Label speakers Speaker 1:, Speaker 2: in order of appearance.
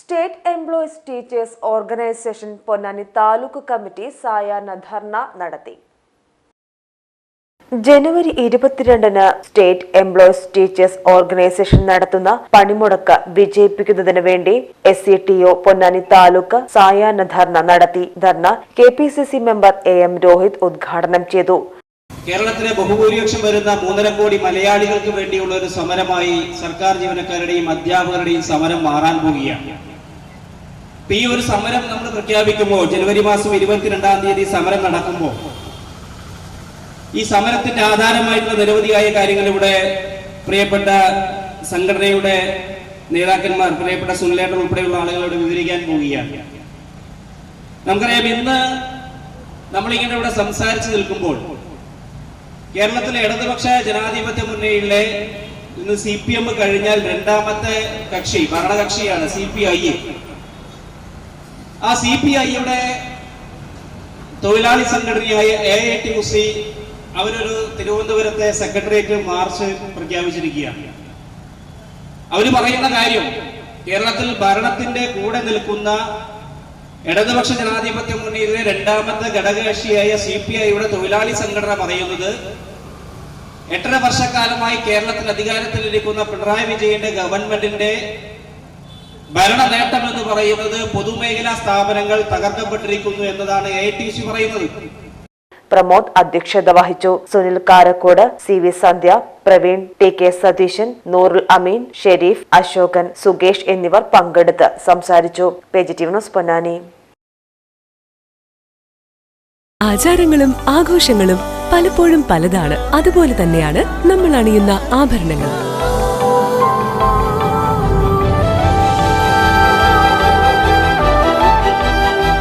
Speaker 1: State employees teachers organisation Ponnani taluk committee സായാഹ്ന ധർണ നടത്തി. ജനുവരി ഇരുപത്തിരണ്ടിന് സ്റ്റേറ്റ് എംപ്ലോയീസ് ടീച്ചേഴ്സ് ഓർഗനൈസേഷൻ നടത്തുന്ന പണിമുടക്ക് വിജയിപ്പിക്കുന്നതിന് വേണ്ടി S C T O Ponnani taluk സായാഹ്ന ധർണ നടത്തി. ധർണ K P C C member A M Rohit ഉദ്ഘാടനം ചെയ്തു.
Speaker 2: കേരളത്തിലെ ബഹുഭൂരിപക്ഷം വരുന്ന മൂന്നര കോടി മലയാളികൾക്ക് വേണ്ടിയുള്ള ഒരു സമരമായി സർക്കാർ ജീവനക്കാരുടെയും അധ്യാപകരുടെയും സമരം മാറാൻ പോവുകയാണ്. ഈ ഒരു സമരം നമ്മൾ പ്രഖ്യാപിക്കുമ്പോൾ ജനുവരി മാസം ഇരുപത്തിരണ്ടാം തീയതി സമരം നടക്കുമ്പോൾ ഈ സമരത്തിന്റെ ആധാരമായിട്ടുള്ള നിരവധിയായ കാര്യങ്ങൾ ഇവിടെ പ്രിയപ്പെട്ട സംഘടനയുടെ നേതാക്കന്മാർ പ്രിയപ്പെട്ട സുനിലേട്ടൻ ഉൾപ്പെടെയുള്ള ആളുകളോട് വിവരിക്കാൻ പോവുകയാണ്. നമുക്കറിയാം ഇന്ന് നമ്മളിങ്ങനെ ഇവിടെ സംസാരിച്ചു നിൽക്കുമ്പോൾ കേരളത്തിലെ ഇടതുപക്ഷ ജനാധിപത്യ മുന്നണിയിലെ ഇന്ന് സി പി എം കഴിഞ്ഞാൽ രണ്ടാമത്തെ കക്ഷി ഭരണകക്ഷിയാണ് സി പി ഐ ആ സി പി ഐയുടെ തൊഴിലാളി സംഘടനയായ A I T U C അവരൊരു തിരുവനന്തപുരത്തെ സെക്രട്ടേറിയറ്റ് മാർച്ച് പ്രഖ്യാപിച്ചിരിക്കുകയാണ്. അവർ പറയുന്ന കാര്യം കേരളത്തിൽ ഭരണത്തിന്റെ കൂടെ നിൽക്കുന്ന ഇടതുപക്ഷ ജനാധിപത്യ മുന്നണിയിലെ രണ്ടാമത്തെ ഘടകകക്ഷിയായ സി പി ഐയുടെ തൊഴിലാളി സംഘടന പറയുന്നത് എട്ടര വർഷക്കാലമായി കേരളത്തിൽ അധികാരത്തിലിരിക്കുന്ന പിണറായി വിജയന്റെ ഗവൺമെന്റിന്റെ ഭരണ നേട്ടം എന്ന് പറയുന്നത് പൊതുമേഖലാ സ്ഥാപനങ്ങൾ തകർക്കപ്പെട്ടിരിക്കുന്നു എന്നതാണ് എ ടി സി പറയുന്നത്.
Speaker 1: പ്രമോദ് അധ്യക്ഷത വഹിച്ചു. Sunil Karakkod C V Sandhya Praveen T K Satheeshan Noorul Ameen Shareef Ashokan Sukesh എന്നിവർ പങ്കെടുത്ത് സംസാരിച്ചു. Positive news Ponnani.
Speaker 3: ആചാരങ്ങളും ആഘോഷങ്ങളും പലപ്പോഴും പലതാണ്. അതുപോലെ തന്നെയാണ് നമ്മൾ അണിയുന്ന ആഭരണങ്ങൾ